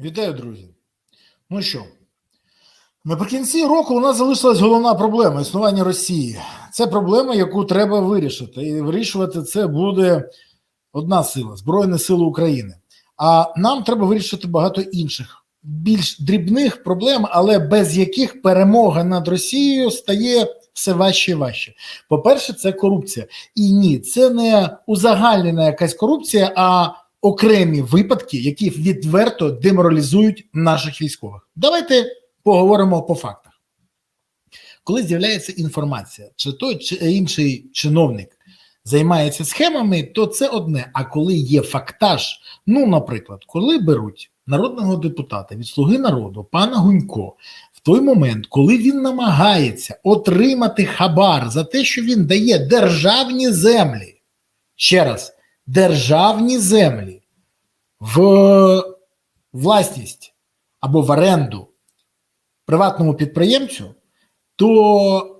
Вітаю, друзі. Ну що, наприкінці року у нас залишилась головна проблема існування Росії. Це проблема, яку треба вирішити. І вирішувати це буде одна сила Збройні Сили України. А нам треба вирішити багато інших, більш дрібних проблем, але без яких перемога над Росією стає все важче і важче. По-перше, це корупція. І ні, це не узагальнена якась корупція, а окремі випадки, які відверто деморалізують наших військових. Давайте поговоримо по фактах. Коли з'являється інформація, чи той чи інший чиновник займається схемами, то це одне. А коли є фактаж, ну, наприклад, коли беруть народного депутата від Слуги народу, пана Гунько, той момент, коли він намагається отримати хабар за те, що він дає державні землі, ще раз, державні землі в власність або в оренду приватному підприємцю, то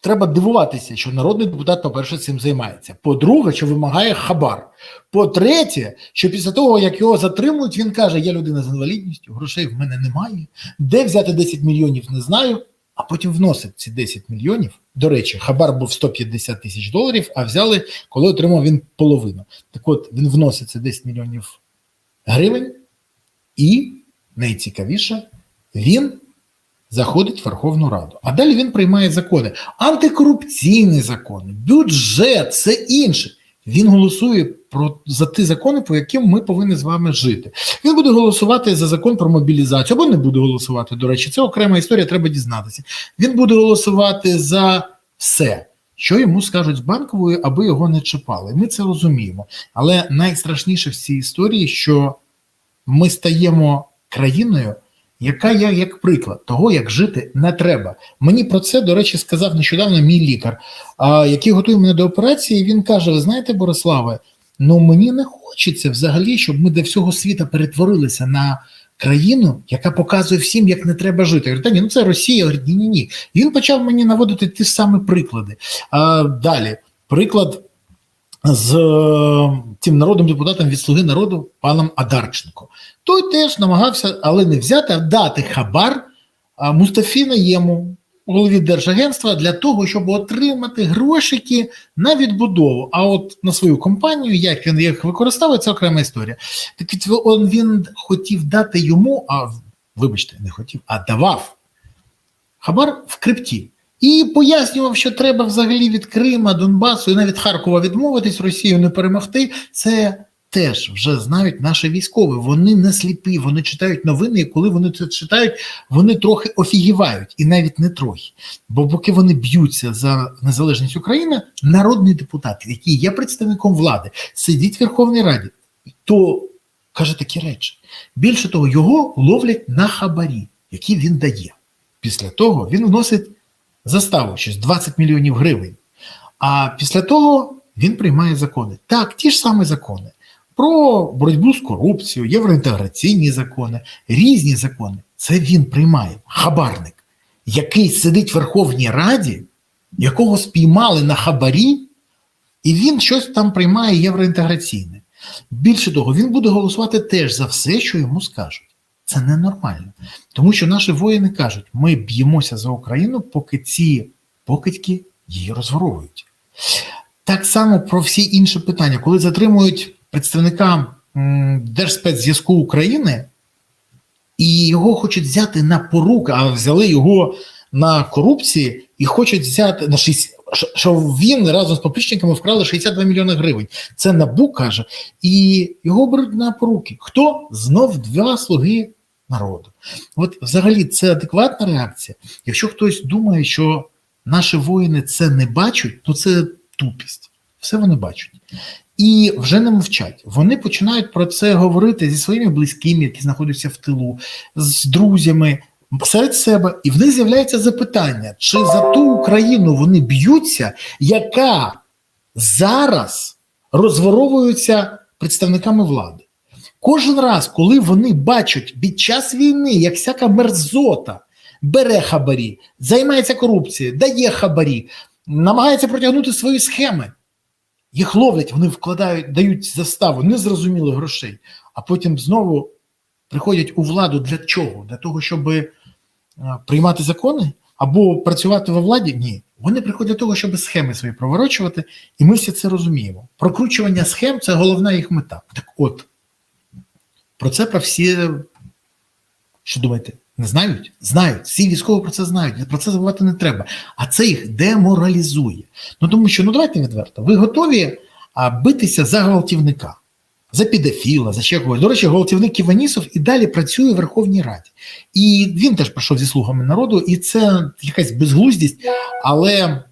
треба дивуватися, що народний депутат, по-перше, цим займається. По-друге, що вимагає хабар. По-третє, що після того, як його затримують, він каже: Я людина з інвалідністю, грошей в мене немає. Де взяти 10 мільйонів, не знаю. А потім вносить ці 10 мільйонів. До речі, хабар був 150 тисяч доларів, а взяли, коли отримав він половину. Так от він вносить це 10 мільйонів гривень, і найцікавіше, він заходить в Верховну Раду. А далі він приймає закони. Антикорупційні закони, бюджет, все інше. Він голосує про за ті закони, по яким ми повинні з вами жити. Він буде голосувати за закон про мобілізацію, або не буде голосувати. До речі, це окрема історія, треба дізнатися. Він буде голосувати за все, що йому скажуть з банкової, аби його не чіпали. Ми це розуміємо. Але найстрашніше в цій історії, що ми стаємо країною, яка є як приклад того, як жити не треба. Мені про це, до речі, сказав нещодавно мій лікар, а, який готує мене до операції. Він каже: Ви знаєте, Бориславе, ну мені не хочеться взагалі, щоб ми до всього світу перетворилися на країну, яка показує всім, як не треба жити. Я говорю, та ні, ну це Росія. Я говорю, ні, ні, ні. Він почав мені наводити ті самі приклади. А, Далі, приклад з е, тим народним депутатом від Слуги народу паном Адарченко. Той теж намагався, але не взяти, а дати хабар а, Мустафі Наєму, голові Держагентства, для того, щоб отримати грошики на відбудову. А от на свою компанію, як він їх використовує, це окрема історія. Так від он він хотів дати йому, а вибачте, не хотів, а давав хабар в крипті. І пояснював, що треба взагалі від Крима, Донбасу і навіть Харкова відмовитись, Росію не перемогти. Це теж вже знають наші військові. Вони не сліпі, вони читають новини, і коли вони це читають, вони трохи офігівають, і навіть не трохи. Бо поки вони б'ються за незалежність України, народний депутат, який є представником влади, сидить в Верховній Раді, то каже такі речі. Більше того, його ловлять на хабарі, які він дає. Після того він вносить заставу щось 20 мільйонів гривень. А після того він приймає закони. Так, ті ж самі закони про боротьбу з корупцією, євроінтеграційні закони, різні закони. Це він приймає хабарник, який сидить в Верховній Раді, якого спіймали на хабарі, і він щось там приймає євроінтеграційне. Більше того, він буде голосувати теж за все, що йому скажуть. Це ненормально. Тому що наші воїни кажуть, ми б'ємося за Україну, поки ці покидьки її розворовують. Так само про всі інші питання, коли затримують представника Держспецзв'язку України, і його хочуть взяти на порук, а взяли його на корупції і хочуть взяти на 6, що він разом з поплічниками вкрали 62 мільйони гривень. Це НАБУ каже, і його беруть на поруки. Хто? Знов два слуги народу. От взагалі це адекватна реакція. Якщо хтось думає, що наші воїни це не бачать, то це тупість. Все вони бачать. І вже не мовчать. Вони починають про це говорити зі своїми близькими, які знаходяться в тилу, з друзями серед себе. І в них з'являється запитання, чи за ту Україну вони б'ються, яка зараз розворовується представниками влади. Кожен раз, коли вони бачать під час війни, як всяка мерзота бере хабарі, займається корупцією, дає хабарі, намагається протягнути свої схеми, їх ловлять, вони вкладають, дають заставу незрозумілих грошей, а потім знову приходять у владу для чого? Для того, щоб е, приймати закони або працювати во владі? Ні. Вони приходять для того, щоб схеми свої проворочувати, і ми всі це розуміємо. Прокручування схем це головна їх мета. Так от, про це про всі, що думаєте, не знають? Знають. Всі військові про це знають. Про це забувати не треба. А це їх деморалізує. Ну тому що, ну давайте відверто, ви готові а, битися за гвалтівника, за підофіла, за ще когось. До речі, гвалтівник Іванісов і далі працює в Верховній Раді. І він теж пройшов зі слугами народу, і це якась безглуздість, але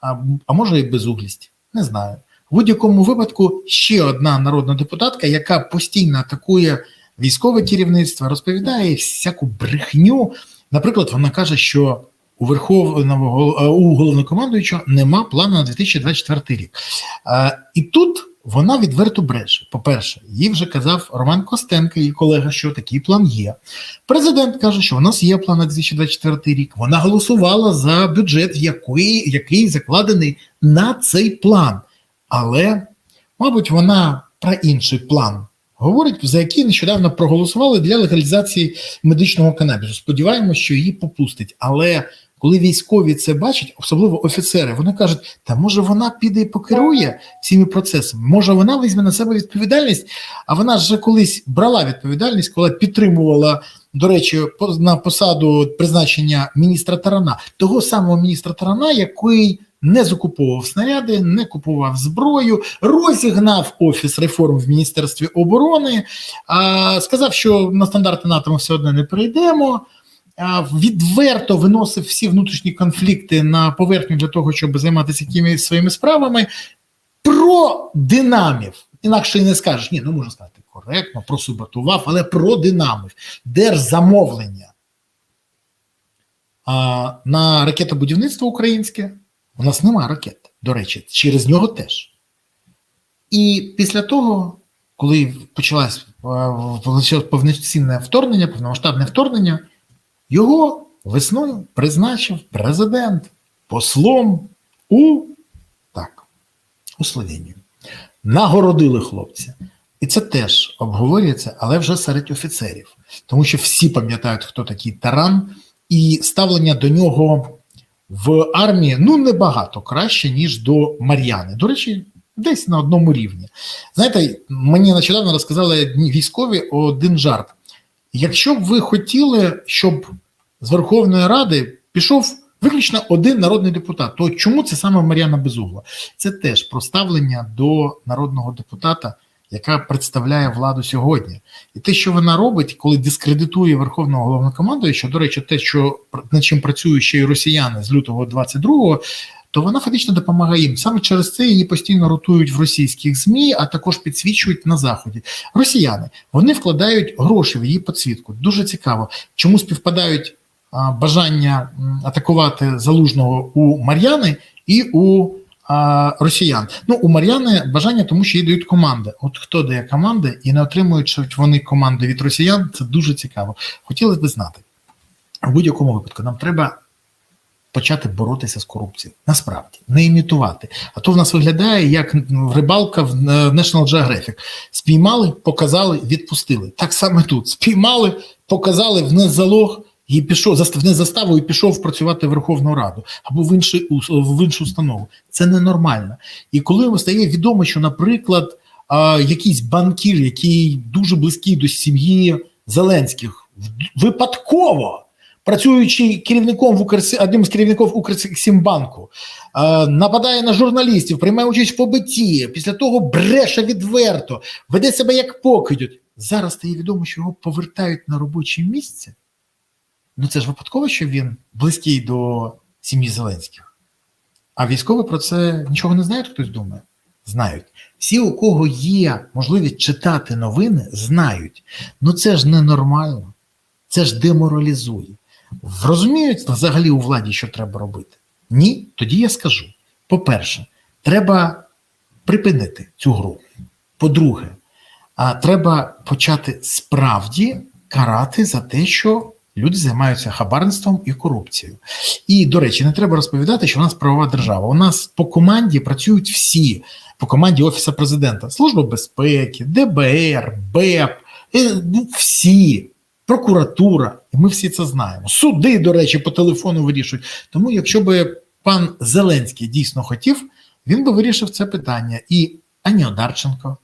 а, а може і безуглість. Не знаю. Будь-якому випадку ще одна народна депутатка, яка постійно атакує військове керівництво, розповідає всяку брехню. Наприклад, вона каже, що у верховного у головнокомандуючого нема плану на 2024 рік. А, і тут вона відверто бреше. По-перше, їй вже казав Роман Костенко, її колега, що такий план є. Президент каже, що у нас є план на 2024 рік. Вона голосувала за бюджет, який, який закладений на цей план. Але, мабуть, вона про інший план говорить, за який нещодавно проголосували для легалізації медичного канабісу. Сподіваємося, що її попустить. Але коли військові це бачать, особливо офіцери, вони кажуть: та може вона піде і покерує цими процесами, може вона візьме на себе відповідальність, а вона ж колись брала відповідальність, коли підтримувала, до речі, на посаду призначення міністра Тарана, того самого міністра Тарана, який не закуповував снаряди, не купував зброю, розігнав офіс реформ в міністерстві оборони, а, сказав, що на стандарти НАТО ми все одно не прийдемо. Відверто виносив всі внутрішні конфлікти на поверхню для того, щоб займатися якимись своїми справами. Про динамів. Інакше і не скажеш, ні, ну можна сказати коректно, просуботував, але про динамів. Держзамовлення а, на ракетобудівництво українське у нас немає ракет, до речі, через нього теж. І після того, коли почалось повноцінне вторгнення, повномасштабне вторгнення, його весною призначив президент послом у так, у Словенію. Нагородили хлопця. І це теж обговорюється, але вже серед офіцерів, тому що всі пам'ятають, хто такий таран, і ставлення до нього в армії ну небагато краще, ніж до Мар'яни. До речі, десь на одному рівні. Знаєте, мені нещодавно розказали військові один жарт. Якщо б ви хотіли, щоб з Верховної Ради пішов виключно один народний депутат, то чому це саме Мар'яна Безугла? Це теж про ставлення до народного депутата яка представляє владу сьогодні, і те, що вона робить, коли дискредитує верховного головнокомандуюча, до речі, те, що над чим працюють ще й росіяни з лютого 22-го, то вона фактично допомагає їм. Саме через це її постійно ротують в російських змі, а також підсвічують на заході. Росіяни вони вкладають гроші в її підсвітку. Дуже цікаво, чому співпадають бажання атакувати залужного у Мар'яни і у росіян. Ну у Мар'яни бажання, тому що їй дають команди. От хто дає команди і не отримують вони команди від росіян, це дуже цікаво. Хотілося б знати. В будь-якому випадку нам треба почати боротися з корупцією. Насправді, не імітувати. А то в нас виглядає як рибалка в National Geographic. Спіймали, показали, відпустили. Так само тут спіймали, показали внес залог і пішов не заставу і пішов працювати в Верховну Раду або в інший в іншу установу. Це ненормально. І коли стає відомо, що, наприклад, якийсь банкір, який дуже близький до сім'ї Зеленських, випадково працюючи керівником в Укрсі, одним з керівників Укрсімбанку, нападає на журналістів, приймає участь в побитті, після того бреше відверто, веде себе як покидють. Зараз стає відомо, що його повертають на робоче місце. Ну це ж випадково, що він близький до сім'ї Зеленських. А військові про це нічого не знають, хтось думає? Знають. Всі, у кого є можливість читати новини, знають. Ну це ж ненормально, це ж деморалізує. Розуміють взагалі у владі, що треба робити? Ні, тоді я скажу. По-перше, треба припинити цю гру. По-друге, треба почати справді карати за те, що Люди займаються хабарництвом і корупцією. І, до речі, не треба розповідати, що у нас правова держава. У нас по команді працюють всі, по команді Офісу президента, Служба безпеки, ДБР, БЕП, Е, ну, Всі, прокуратура, і ми всі це знаємо. Суди, до речі, по телефону вирішують. Тому, якщо би пан Зеленський дійсно хотів, він би вирішив це питання. І ані Одарченко,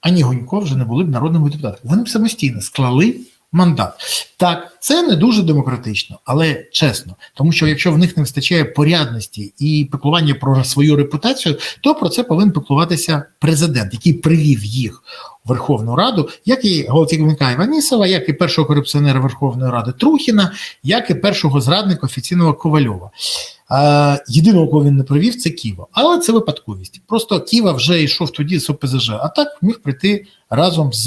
ані Гунько вже не були б народними депутатами. Вони б самостійно склали мандат. Так, це не дуже демократично, але чесно, тому що якщо в них не вистачає порядності і піклування про свою репутацію, то про це повинен піклуватися президент, який привів їх в Верховну Раду, як і Голотівника Іванісова, як і першого корупціонера Верховної Ради Трухіна, як і першого зрадника офіційного Ковальова. Е, єдиного, кого він не провів, це Ківа. Але це випадковість. Просто Ківа вже йшов тоді з ОПЗЖ, а так міг прийти разом з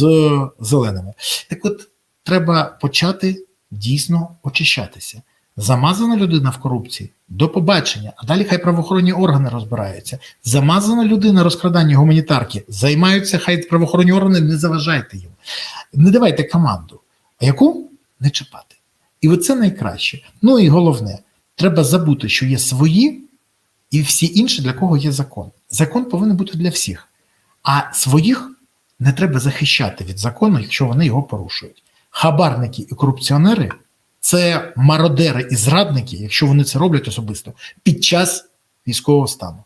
зеленими. Так от треба почати дійсно очищатися. Замазана людина в корупції до побачення, а далі хай правоохоронні органи розбираються. Замазана людина розкрадання гуманітарки, займаються, хай правоохоронні органи, не заважайте їм. Не давайте команду. А яку не чіпати. І оце найкраще. Ну і головне, треба забути, що є свої і всі інші, для кого є закон. Закон повинен бути для всіх. А своїх не треба захищати від закону, якщо вони його порушують. Хабарники і корупціонери це мародери і зрадники, якщо вони це роблять особисто під час військового стану.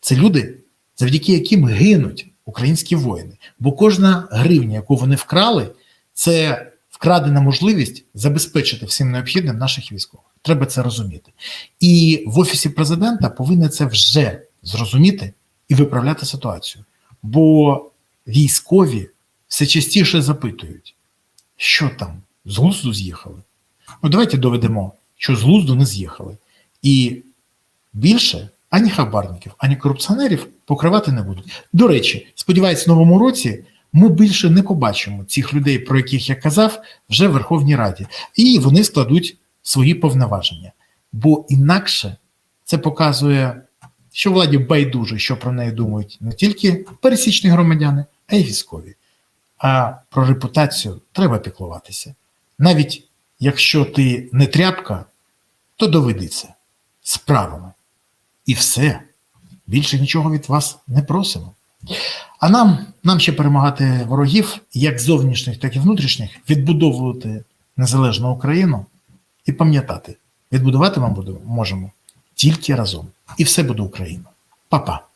Це люди, завдяки яким гинуть українські воїни. Бо кожна гривня, яку вони вкрали, це вкрадена можливість забезпечити всім необхідним наших військових. Треба це розуміти. І в офісі президента повинні це вже зрозуміти і виправляти ситуацію. Бо військові все частіше запитують, що там з глузду з'їхали. Ну, давайте доведемо, що з глузду не з'їхали. І більше ані хабарників, ані корупціонерів покривати не будуть. До речі, сподіваюсь, в новому році ми більше не побачимо цих людей, про яких я казав, вже в Верховній Раді, і вони складуть свої повноваження. Бо інакше це показує, що владі байдуже, що про неї думають не тільки пересічні громадяни, а й військові. А про репутацію треба піклуватися. Навіть якщо ти не тряпка, то доведи це справами. І все. Більше нічого від вас не просимо. А нам, нам ще перемагати ворогів, як зовнішніх, так і внутрішніх, відбудовувати незалежну Україну і пам'ятати, відбудувати ми можемо тільки разом. І все буде Україна. Па-па.